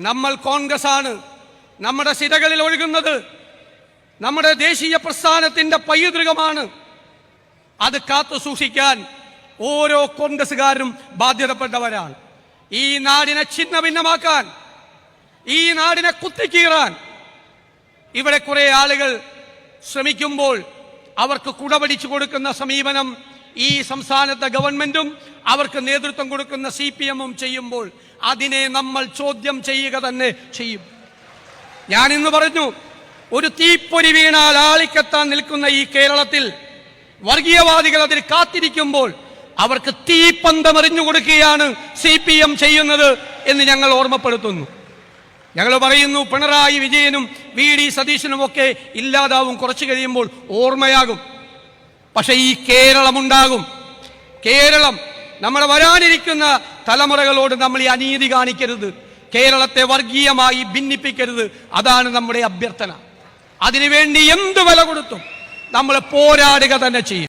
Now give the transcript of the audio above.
നമ്മൾ കോൺഗ്രസ് ആണ് നമ്മുടെ സിരകളിൽ ഒഴുകുന്നത് നമ്മുടെ ദേശീയ പ്രസ്ഥാനത്തിന്റെ പൈതൃകമാണ്. അത് കാത്തു സൂക്ഷിക്കാൻ ഓരോ കോൺഗ്രസുകാരും ബാധ്യതപ്പെട്ടവരാണ്. ഈ നാടിനെ ഛിന്ന ഭിന്നമാക്കാൻ ഈ നാടിനെ കുത്തിക്കീറാൻ ഇവിടെ കുറെ ആളുകൾ ശ്രമിക്കുമ്പോൾ അവർക്ക് കുടപിടിച്ചു കൊടുക്കുന്ന സമീപനം ഈ സംസ്ഥാനത്തെ ഗവൺമെന്റും അവർക്ക് നേതൃത്വം കൊടുക്കുന്ന സി പി എമ്മും ചെയ്യുമ്പോൾ അതിനെ നമ്മൾ ചോദ്യം ചെയ്യുക തന്നെ ചെയ്യും. ഞാൻ ഇന്ന് പറഞ്ഞു ഒരു തീപ്പൊരി വീണാൽ ആളിക്കെത്താൻ നിൽക്കുന്ന ഈ കേരളത്തിൽ വർഗീയവാദികൾ അതിൽ കാത്തിരിക്കുമ്പോൾ അവർക്ക് തീപ്പന്തമെറിഞ്ഞു കൊടുക്കുകയാണ് സി പി എം ചെയ്യുന്നത് എന്ന് ഞങ്ങൾ ഓർമ്മപ്പെടുത്തുന്നു. ഞങ്ങൾ പറയുന്നു പിണറായി വിജയനും വി ഡി സതീശനും ഒക്കെ ഇല്ലാതാവും കുറച്ചു കഴിയുമ്പോൾ ഓർമ്മയാകും. പക്ഷെ ഈ കേരളമുണ്ടാകും. കേരളം നമ്മുടെ വരാനിരിക്കുന്ന തലമുറകളോട് നമ്മൾ ഈ അനീതി കാണിക്കരുത്. കേരളത്തെ വർഗീയമായി ഭിന്നിപ്പിക്കരുത്. അതാണ് നമ്മുടെ അഭ്യർത്ഥന. അതിനുവേണ്ടി എന്ത് വില കൊടുത്തും നമ്മൾ പോരാടുക തന്നെ ചെയ്യും.